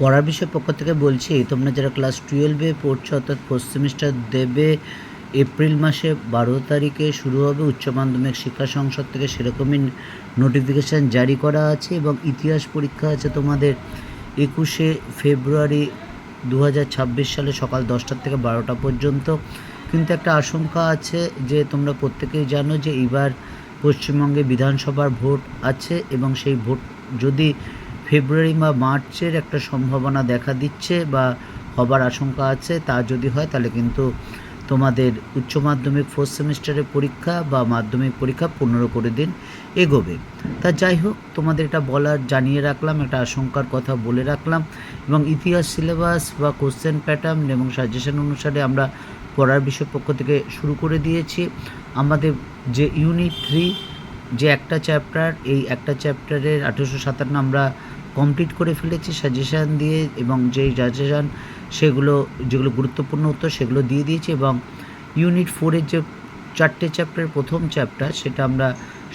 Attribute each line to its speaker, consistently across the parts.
Speaker 1: পড়ার বিষয় পক্ষ থেকে বলছি, তোমরা যারা ক্লাস টুয়েলভে পড়ছো, অর্থাৎ ফোর্থ সেমিস্টার দেবে এপ্রিল মাসে বারো তারিখে শুরু হবে উচ্চ মাধ্যমিক শিক্ষা সংসদ থেকে সেরকমই নোটিফিকেশান জারি করা আছে এবং ইতিহাস পরীক্ষা আছে তোমাদের একুশে ফেব্রুয়ারি দু হাজার ছাব্বিশ সালে সকাল দশটার থেকে বারোটা পর্যন্ত। কিন্তু একটা আশঙ্কা আছে যে তোমরা প্রত্যেকেই জানো যে এবার পশ্চিমবঙ্গে বিধানসভার ভোট আছে এবং সেই ভোট যদি ফেব্রুয়ারি বা মার্চের একটা সম্ভাবনা দেখা দিচ্ছে বা হবার আশঙ্কা আছে, তা যদি হয় তাহলে কিন্তু তোমাদের উচ্চ মাধ্যমিক ফোর্থ সেমিস্টারের পরীক্ষা বা মাধ্যমিক পরীক্ষা পনেরো করে দিন এগোবে। তা যাই হোক, তোমাদের এটা বলার, জানিয়ে রাখলাম, একটা আশঙ্কার কথা বলে রাখলাম এবং ইতিহাস সিলেবাস বা কোশ্চেন প্যাটার্ন এবং সাজেশন অনুসারে আমরা পড়ার বিষয় পক্ষ থেকে শুরু করে দিয়েছি। আমাদের যে ইউনিট থ্রি যে একটা চ্যাপ্টার এই একটা চ্যাপ্টারের আঠেরোশো সাতান্ন আমরা কমপ্লিট করে ফেলেছি সাজেশান দিয়ে এবং যেই সাজেশান সেগুলো, যেগুলো গুরুত্বপূর্ণ উত্তর সেগুলো দিয়ে দিয়েছি এবং ইউনিট ফোরের যে চারটে চ্যাপ্টারের প্রথম চ্যাপ্টার সেটা আমরা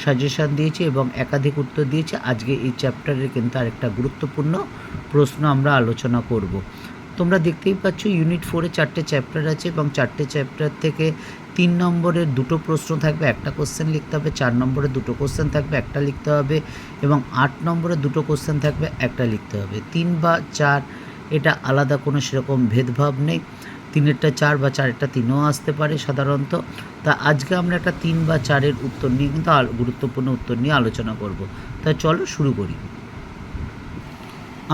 Speaker 1: সাজেশান দিয়েছি এবং একাধিক উত্তর দিয়েছি। আজকে এই চ্যাপ্টারের কিন্তু আরেকটা গুরুত্বপূর্ণ প্রশ্ন আমরা আলোচনা করব। তোমরা দেখতেই পাচ্ছ ইউনিট ফোরে চারটে চ্যাপ্টার আছে এবং চারটে চ্যাপ্টার থেকে তিন নম্বরের দুটো প্রশ্ন থাকবে, একটা কোশ্চেন লিখতে হবে, চার নম্বরে দুটো কোশ্চেন থাকবে, একটা লিখতে হবে এবং আট নম্বরে দুটো কোশ্চেন থাকবে, একটা লিখতে হবে। তিন বা চার, এটা আলাদা কোনো সেরকম ভেদভাব নেই। তিনেরটা চার বা চারেরটা তিনও আসতে পারে সাধারণত। তা আজকে আমরা একটা তিন বা চারের উত্তর নিয়ে কিন্তু গুরুত্বপূর্ণ উত্তর নিয়ে আলোচনা করব। তা চলো শুরু করি।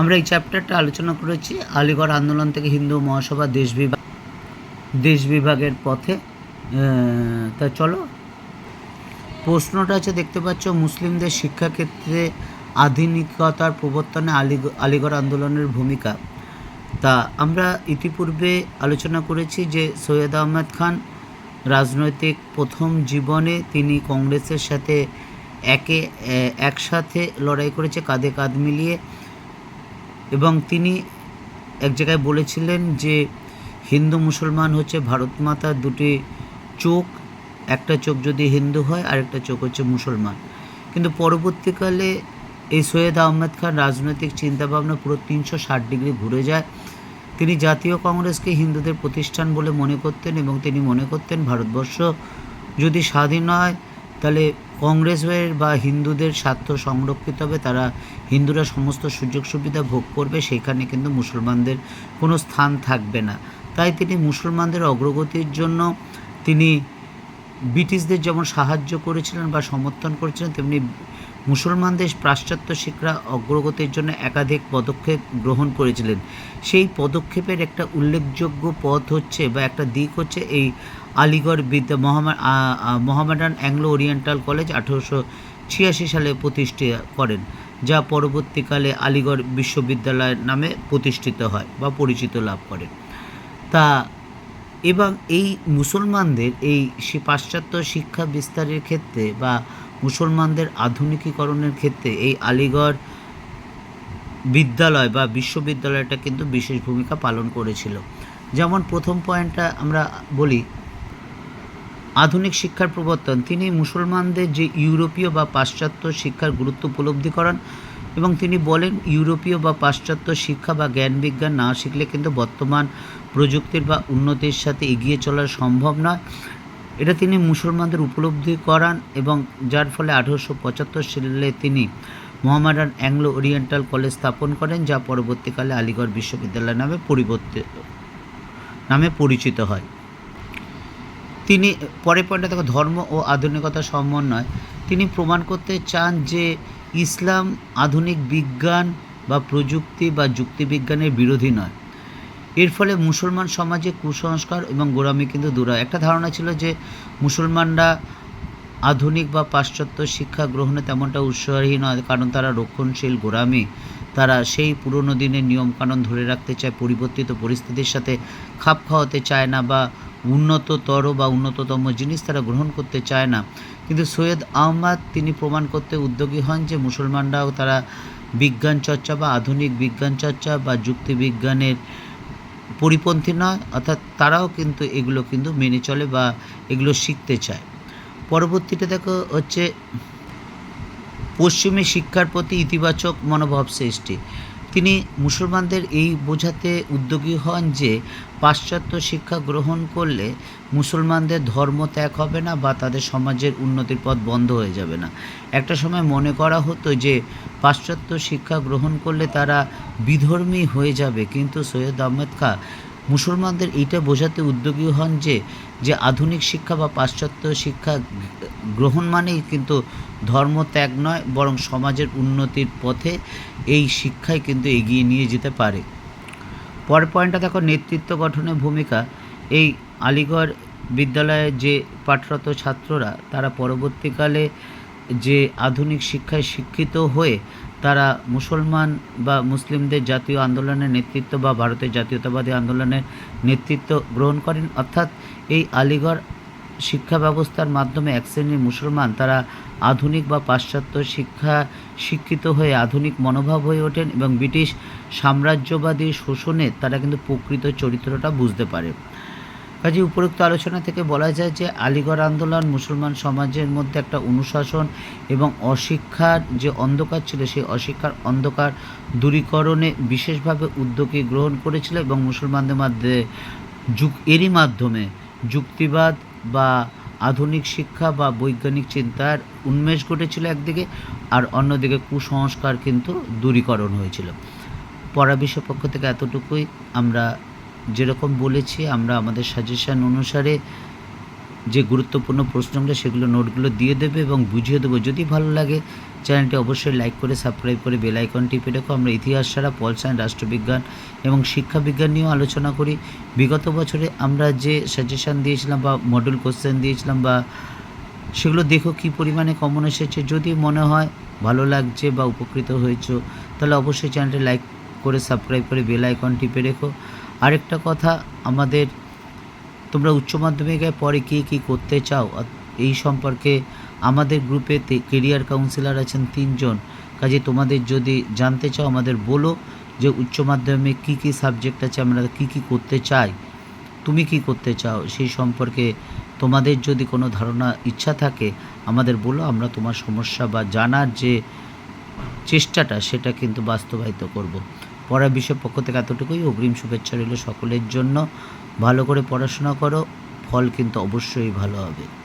Speaker 1: আমরা এই চ্যাপ্টারটা আলোচনা করেছি, আলিগড় আন্দোলন থেকে হিন্দু মহাসভা দেশ বিভাগ দেশ বিভাগের পথে। তা চলো। প্রশ্নটা আছে দেখতে পাচ্ছ, মুসলিমদের শিক্ষাক্ষেত্রে আধুনিকতার প্রবর্তনে আলিগ- আলিগড় আন্দোলনের ভূমিকা। তা আমরা ইতিপূর্বে আলোচনা করেছি যে, সৈয়দ আহমেদ খান রাজনৈতিক প্রথম জীবনে তিনি কংগ্রেসের সাথে একে একসাথে লড়াই করেছে, কাঁধে কাঁধ মিলিয়ে। এবং তিনি এক জায়গায় বলেছিলেন যে, হিন্দু মুসলমান হচ্ছে ভারত মাতার দুটি চোখ, একটা চোখ যদি হিন্দু হয়, আরেকটা চোখ হচ্ছে মুসলমান। কিন্তু পরবর্তীকালে এই সৈয়দ আহমেদ খান রাজনৈতিক চিন্তাভাবনা পুরো তিনশো ষাট ডিগ্রি ঘুরে যায়। তিনি জাতীয় কংগ্রেসকে হিন্দুদের প্রতিষ্ঠান বলে মনে করতেন এবং তিনি মনে করতেন ভারতবর্ষ যদি স্বাধীন হয়, তাহলে কংগ্রেসের বা হিন্দুদের স্বার্থ সংরক্ষিত হবে, তারা হিন্দুরা সমস্ত সুযোগ সুবিধা ভোগ করবে, সেখানে কিন্তু মুসলমানদের কোনো স্থান থাকবে না। তাই তিনি মুসলমানদের অগ্রগতির জন্য তিনি ব্রিটিশদের যেমন সাহায্য করেছিলেন বা সমর্থন করেছিলেন, তেমনি মুসলমানদের পাশ্চাত্য শিক্ষা অগ্রগতির জন্য একাধিক পদক্ষেপ গ্রহণ করেছিলেন। সেই পদক্ষেপের একটা উল্লেখযোগ্য পথ হচ্ছে বা একটা দিক হচ্ছে এই আলিগড় বিদ্যা মোহামেডান অ্যাংলো ওরিয়েন্টাল কলেজ আঠেরোশো ছিয়াশি সালে প্রতিষ্ঠা করেন, যা পরবর্তীকালে আলিগড় বিশ্ববিদ্যালয় নামে প্রতিষ্ঠিত হয় বা পরিচিত লাভ করে। তা এবং এই মুসলমানদের, এই পাশ্চাত্য শিক্ষা বিস্তারের ক্ষেত্রে বা মুসলমানদের আধুনিকীকরণের ক্ষেত্রে এই আলিগড় বিদ্যালয় বা বিশ্ববিদ্যালয়টা কিন্তু বিশেষ ভূমিকা পালন করেছিল। যেমন প্রথম পয়েন্টটা আমরা বলি, আধুনিক শিক্ষার প্রবর্তন। তিনি মুসলমানদের যে ইউরোপীয় বা পাশ্চাত্য শিক্ষার গুরুত্ব উপলব্ধি করান এবং তিনি বলেন, ইউরোপীয় বা পাশ্চাত্য শিক্ষা বা জ্ঞান বিজ্ঞান না শিখলে কিন্তু বর্তমান প্রযুক্তির বা উন্নতির সাথে এগিয়ে চলা সম্ভব নয়। এটা তিনি মুসলমানদের উপলব্ধি করান এবং যার ফলে আঠারোশো পঁচাত্তর সালে তিনি মোহামেডান অ্যাংলো ওরিয়েন্টাল কলেজ স্থাপন করেন, যা পরবর্তীকালে আলিগড় বিশ্ববিদ্যালয় নামে পরিবর্তিত নামে পরিচিত হয়। তিনি পরে পয়েন্টে দেখো, ধর্ম ও আধুনিকতার সমন্বয়। তিনি প্রমাণ করতে চান যে ইসলাম আধুনিক বিজ্ঞান বা প্রযুক্তি বা যুক্তিবিজ্ঞানের বিরোধী নয়। এর ফলে মুসলমান সমাজে কুসংস্কার এবং গোড়ামি কিন্তু দূর হয়। একটা ধারণা ছিল যে মুসলমানরা আধুনিক বা পাশ্চাত্য শিক্ষা গ্রহণে তেমনটা উৎসাহী নয় কারণ তারা রক্ষণশীল, গোড়ামি। তারা সেই পুরনো দিনের নিয়মকানুন ধরে রাখতে চায়, পরিবর্তিত পরিস্থিতির সাথে খাপ খাওয়াতে চায় না বা উন্নততর বা উন্নততম জিনিস তারা গ্রহণ করতে চায় না। কিন্তু সৈয়দ আহমদ তিনি প্রমাণ করতে উদ্যোগী হন যে মুসলমানরাও তারা বিজ্ঞান চর্চা বা আধুনিক বিজ্ঞান চর্চা বা যুক্তিবিজ্ঞানের পরিপন্থী নয়, অর্থাৎ তারাও কিন্তু এগুলো কিন্তু মেনে চলে বা এগুলো শিখতে চায়। পরবর্তীতে দেখো হচ্ছে পশ্চিমী শিক্ষার প্রতি ইতিবাচক মনোভাব সৃষ্টি। তিনি মুসলমানদের এই বোঝাতে উদ্যোগী হন যে পাশ্চাত্য শিক্ষা গ্রহণ করলে মুসলমানদের ধর্ম ত্যাগ হবে না বা তাদের সমাজের উন্নতির পথ বন্ধ হয়ে যাবে না। একটা সময় মনে করা হতো যে পাশ্চাত্য শিক্ষা গ্রহণ করলে তারা বিধর্মী হয়ে যাবে, কিন্তু সৈয়দ আহমেদ খাঁ মুসলমানদের এইটা বোঝাতে উদ্যোগী হন যে যে আধুনিক শিক্ষা বা পাশ্চাত্য শিক্ষা গ্রহণ মানেই কিন্তু ধর্ম ত্যাগ নয়, বরং সমাজের উন্নতির পথে এই শিক্ষায় কিন্তু এগিয়ে নিয়ে যেতে পারে। পরের পয়েন্টটা দেখো, নেতৃত্ব গঠনের ভূমিকা। এই আলিগড় বিদ্যালয়ের যে পাঠরত ছাত্ররা, তারা পরবর্তীকালে যে আধুনিক শিক্ষায় শিক্ষিত হয়ে তারা মুসলমান বা মুসলিমদের জাতীয় আন্দোলনের নেতৃত্ব বা ভারতের জাতীয়তাবাদী আন্দোলনের নেতৃত্ব গ্রহণ করেন। অর্থাৎ এই আলিগড় শিক্ষা ব্যবস্থার মাধ্যমে এক শ্রেণির মুসলমান তারা আধুনিক বা পাশ্চাত্য শিক্ষা শিক্ষিত হয়ে আধুনিক মনোভাব হয়ে ওঠেন এবং ব্রিটিশ সাম্রাজ্যবাদী শোষণে তারা কিন্তু প্রকৃত চরিত্রটা বুঝতে পারে। কাজে উপরোক্ত আলোচনা থেকে বলা যায় যে আলিগড় আন্দোলন মুসলমান সমাজের মধ্যে একটা অনুশাসন এবং অশিক্ষার যে অন্ধকার ছিল, সেই অশিক্ষার অন্ধকার দূরীকরণে বিশেষভাবে উদ্যোগী গ্রহণ করেছিল এবং মুসলমানদের মধ্যে যুগ এরই মাধ্যমে যুক্তিবাদ বা আধুনিক শিক্ষা বা বৈজ্ঞানিক চিন্তার উন্মেষ ঘটেছিল একদিকে আর অন্যদিকে কুসংস্কার কিন্তু দূরীকরণ হয়েছিল। বিষয় পক্ষ থেকে এতটুকুই। আমরা যেরকম বলেছি, আমরা আমাদের সাজেশন অনুসারে যে গুরুত্বপূর্ণ প্রশ্নগুলো, সেগুলো নোটগুলো দিয়ে দেবে এবং বুঝিয়ে দেবো। যদি ভালো লাগে, চ্যানেলটি অবশ্যই লাইক করে, সাবস্ক্রাইব করে, বেল আইকন টিপে রেখো। আমরা ইতিহাস ছাড়া পল সায়েন্স রাষ্ট্রবিজ্ঞান এবং শিক্ষাবিজ্ঞান নিয়েও আলোচনা করি। বিগত বছরে আমরা যে সাজেশন দিয়েছিলাম বা মডেল কোশ্চেন দিয়েছিলাম বা সেগুলো দেখো কী পরিমাণে কমন এসেছে। যদি মনে হয় ভালো লাগছে বা উপকৃত হয়েছো, তাহলে অবশ্যই চ্যানেলটি লাইক করে, সাবস্ক্রাইব করে, বেল আইকন টিপে রেখো। আরেকটা কথা, আমাদের তোমরা উচ্চ মাধ্যমিকের পরে কী কী করতে চাও? এই সম্পর্কে আমাদের গ্রুপে কেরিয়ার কাউন্সিলর আছেন তিনজন। কাজে তোমাদের যদি জানতে চাও, আমাদের বলো যে উচ্চ মাধ্যমিক কী কী সাবজেক্ট আছে, আমরা কী কী করতে চাই, তুমি কি করতে চাও, সেই সম্পর্কে তোমাদের যদি কোনো ধারণা, ইচ্ছা থাকে, আমাদের বলো, আমরা তোমার সমস্যা বা জানার যে চেষ্টাটা, সেটা কিন্তু বাস্তবায়িত করব। পড়ার বিষয়ে পক্ষ থেকে এতটুকুই। অগ্রিম শুভেচ্ছা রইল সকলের জন্য। ভালো করে পড়াশোনা করো, ফল কিন্তু অবশ্যই ভালো হবে।